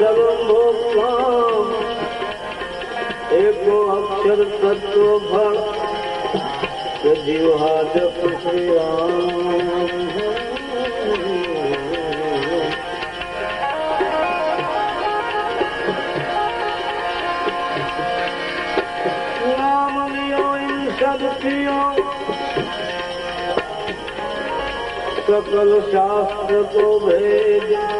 कतो भी प श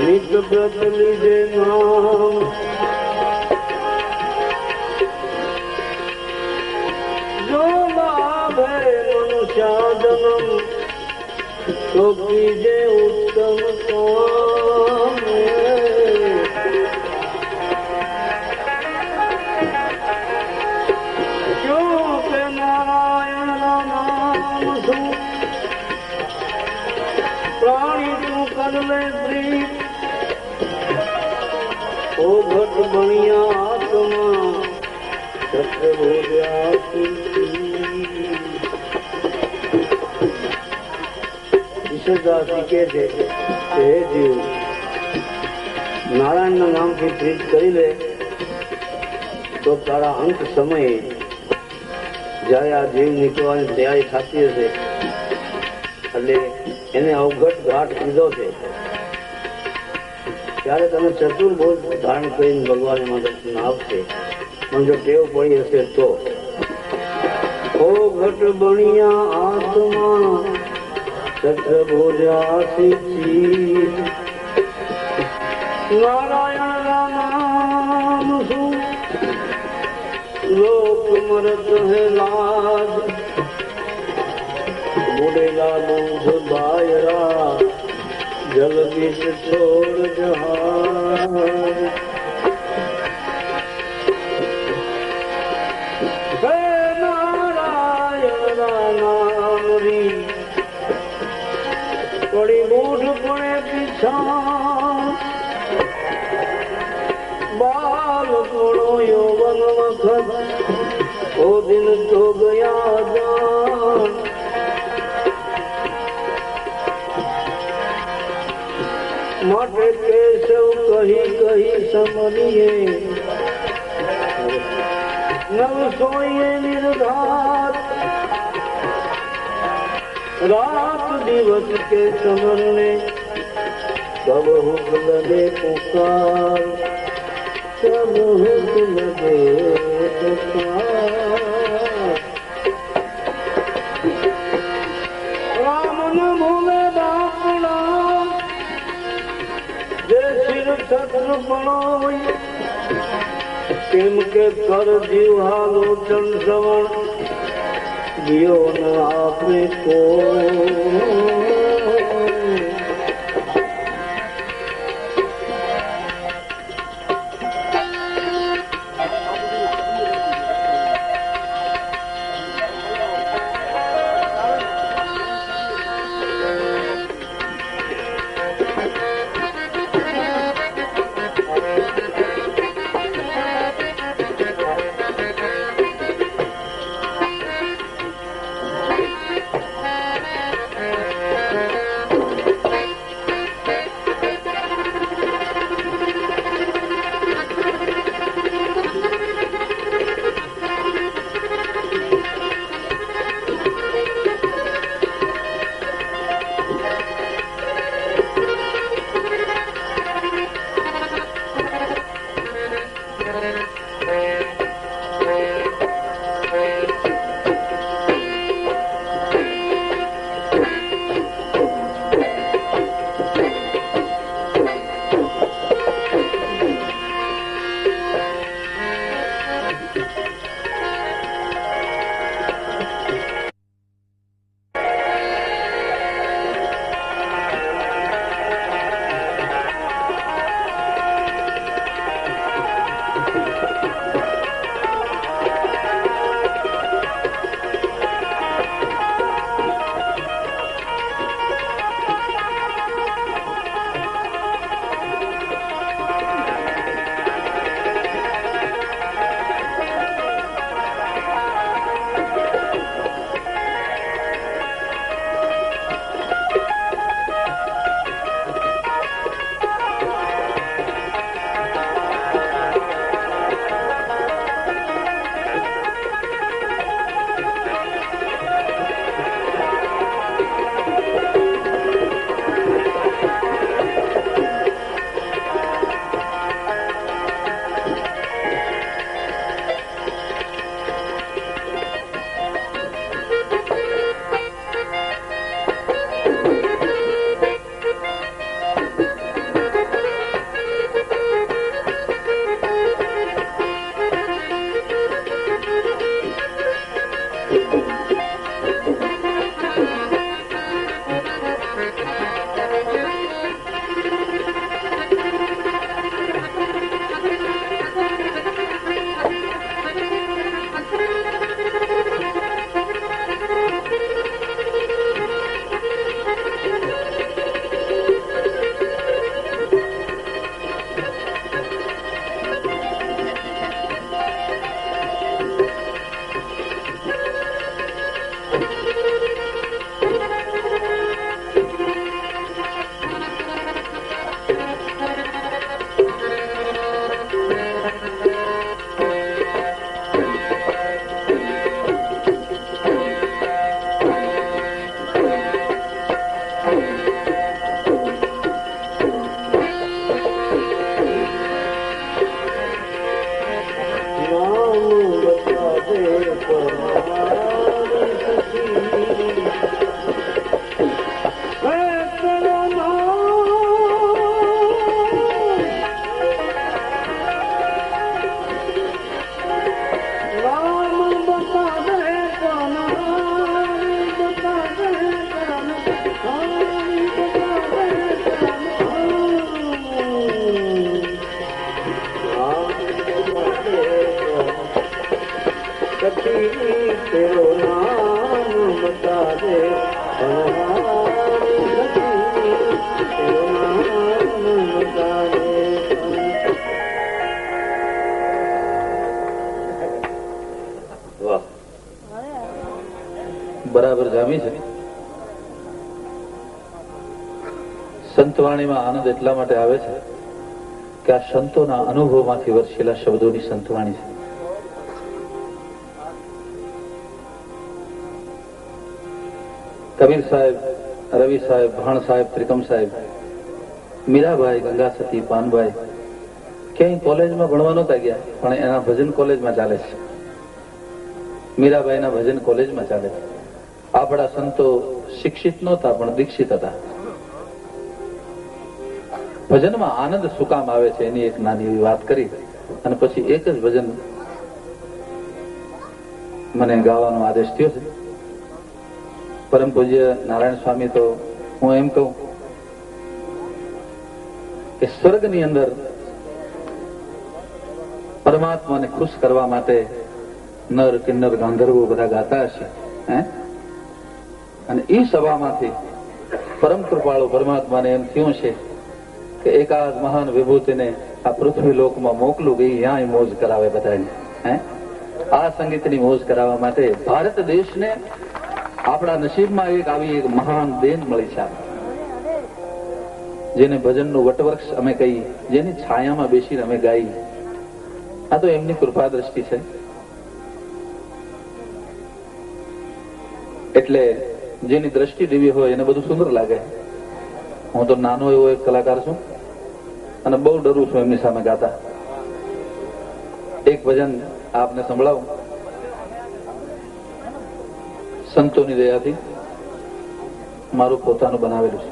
નિત વ્રત લીધે નામ બીજે ઉત્તમ નારાયણ નામ શું? પ્રાણી તું કદલે પ્રીત. ઓ ભટ બણિયા આત્મા. ચક્ર ભોગ્યા ઈશ્વરદાસજી કે છે કે હે જીવ, નારાયણના નામથી પ્રીત કરી લે, તો તારા અંત સમયે જ્યારે આ જીવ નીકળવાની તૈયારી થતી હશે, એટલે એને અવઘટ ઘાટ કીધો છે. ત્યારે તમે ચતુર્ભુજ ધારણ કરીને ભગવાન દર્શન આપશે પણ જો ટેવ પડી હશે તો? ઘટ બણિયા આત્મા સત્ર ભોજા શીખી નારાયણ નામ શું લોક મરત હે લાજ બુડેલા બુધ બાયરા જલ છોડ જહાજ બાલ થોડો યૌવન વખત ઓ દિન તો ગયા જાન માટે કેશવ કહી કહી સમરીએ નવ સોઈએ નિર્ઘાત રાત દિવસ કે સમરને राम भुला देसे कर जीन श्र श्रवन બરાબર જામી છે. સંતવાણીમાં આનંદ એટલા માટે આવે છે કે આ સંતોના અનુભવમાંથી વર્ષેલા શબ્દોની સંતવાણી છે. કબીર સાહેબ, રવિ સાહેબ, ભાણ સાહેબ, ત્રિકમ સાહેબ મીરાભાઈ ગંગા સતી પાનભાઈ ક્યાંય કોલેજમાં ભણવા નહોતા ગયા, પણ એના ભજન કોલેજમાં ચાલે છે. મીરાબાઈના ભજન કોલેજમાં ચાલે છે. આપણા સંતો શિક્ષિત નહોતા, પણ દીક્ષિત હતા. ભજનમાં આનંદ શું કામ આવે છે એની એક નાની એવી વાત કરી અને પછી એક જ ભજન મને ગાવાનો આદેશ થયો છે. પરમ પૂજ્ય નારાયણ સ્વામી, તો હું એમ કહું કે સ્વર્ગની અંદર પરમાત્માને ખુશ કરવા માટે નર, કિન્નર, ગાંધર્વો બધા ગાતા હશે અને એ સભામાંથી પરમ કૃપાળુ પરમાત્માને એમ થયું છે કે એકાદ મહાન વિભૂતિને આ પૃથ્વી લોકમાં મોકલું ગઈ ત્યાં મોજ કરાવે બધાને, હે? આ સંગીતની મોજ કરાવવા માટે ભારત દેશને આપણા નસીબમાં એક આવી એક મહાન દેન મળી છે. જેને ભજનનું વટવૃક્ષ અમે કહી જેની છાયામાં બેસીને અમે ગાઈ. આ તો એમની કૃપા દ્રષ્ટિ છે. એટલે જેની દ્રષ્ટિ દેવી હોય એને બધું સુંદર લાગે. હું તો નાનો એવો એક કલાકાર છું અને બહુ ડરું છું એમની સામે ગાતા. એક ભજન આપને સંભળાવું. સંતોની દયાથી મારું પોતાનું બનાવેલું છે.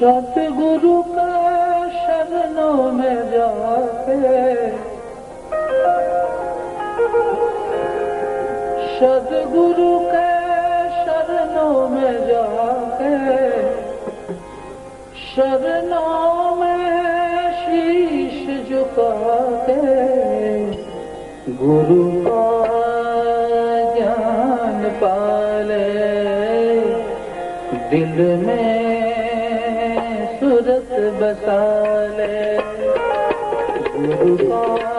સદગુરુ सतगुरु के शरणों में जाके शरणों में शीश झुका गुरु का ज्ञान पाले दिल में सूरत बसा ले गुरु का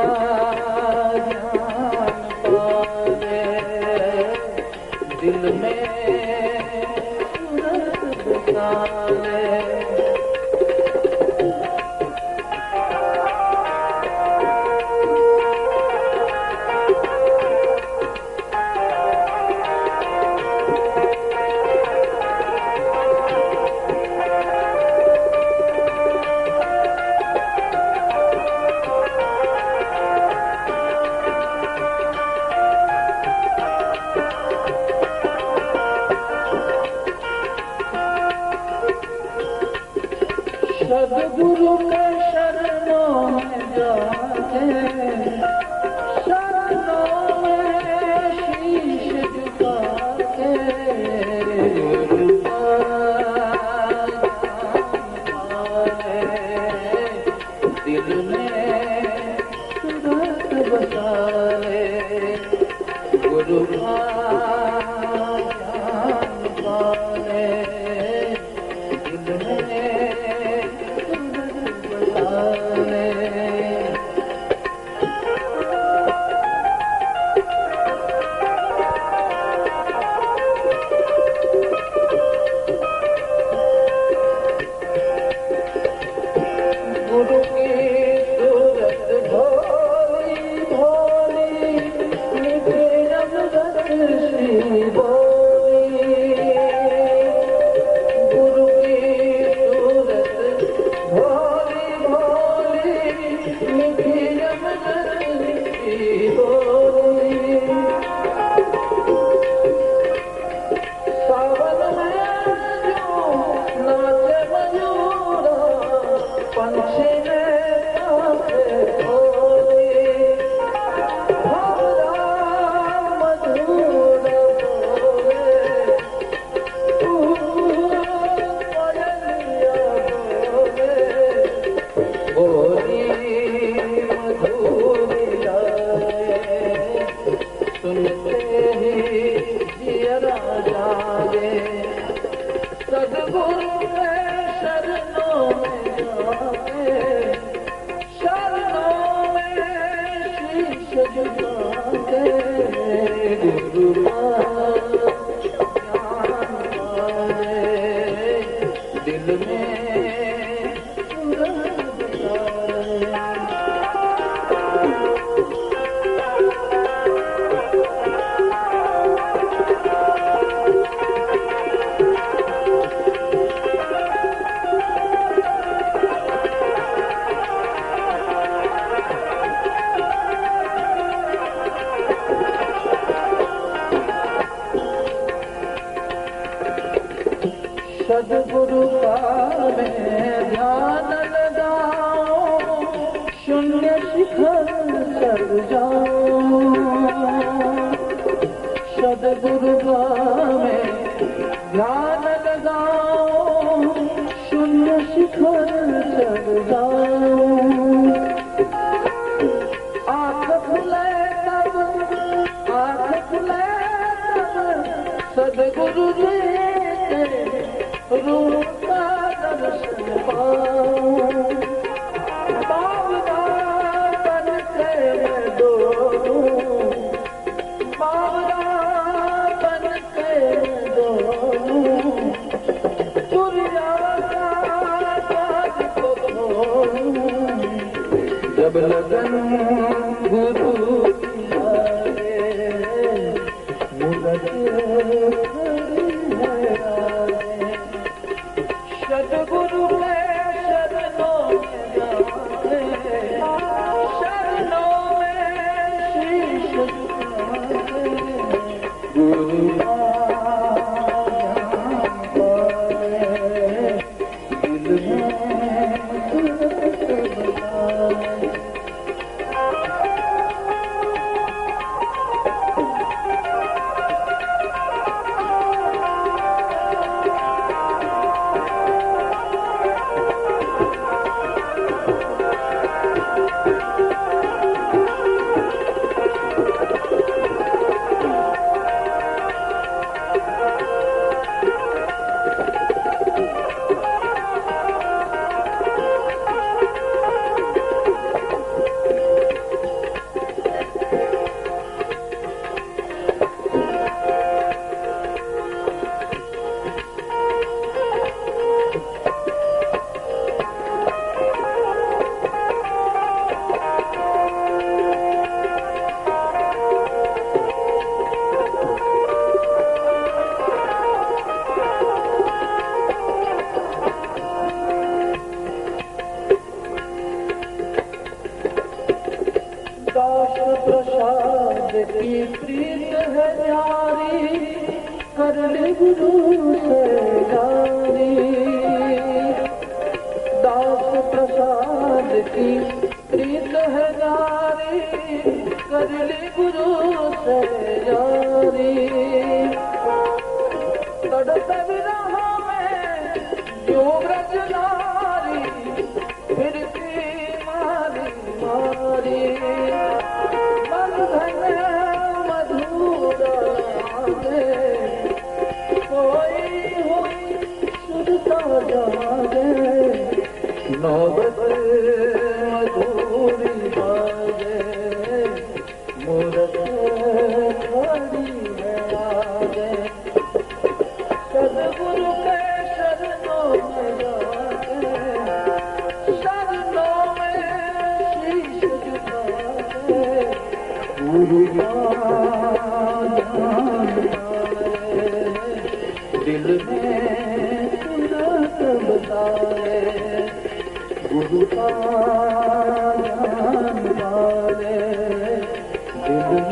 गुरू से दिल में बताए गुरु का ज्ञान वाले दिल में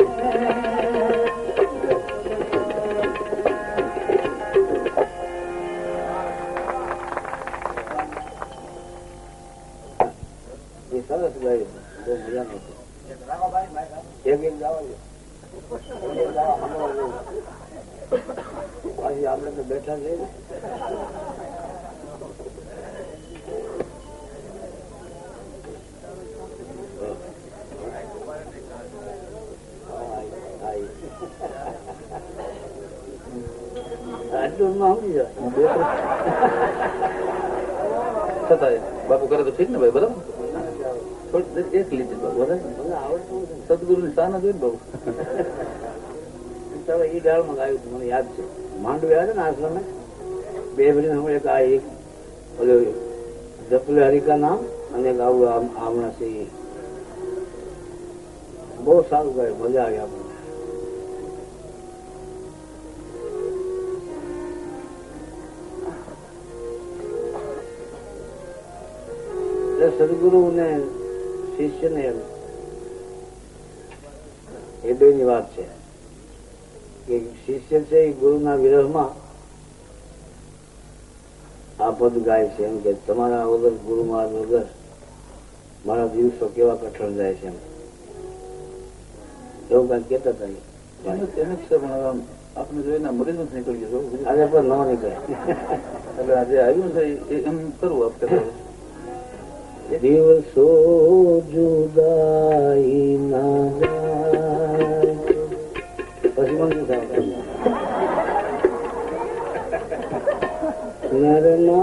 જૂનમાં સમજી જાય છતાંય બાપુ કરે તો ઠીક ને ભાઈ બરાબર એ ગાળ મંગાવ્યું મને યાદ છે માંડવી આવે ને આશ્રમે બે ભરી હમણાં એક આ એક ઓલો હરિકા નામ અને ગાવું આમણા સિંહ બહુ સારું ગાયું મજા આવી આપણે સદગુરુ ને શિષ્ય ને એ બે ની વાત છે. કે શિષ્ય છે એ ગુરુના વિરહમાં આ પદ ગાય છે એમ કે તમારા વગર ગુરુ મહારાજ વગર મારા દિવસો કેવા કઠણ જાય છે એમ. એવું કઈ કેતા હતા આપણે જોઈને મરી જ નીકળી ગયો આજે પણ ન નીકળે. એટલે આજે આવ્યું છે એમ કરવું આપણે जुदााई ना पसप नरमा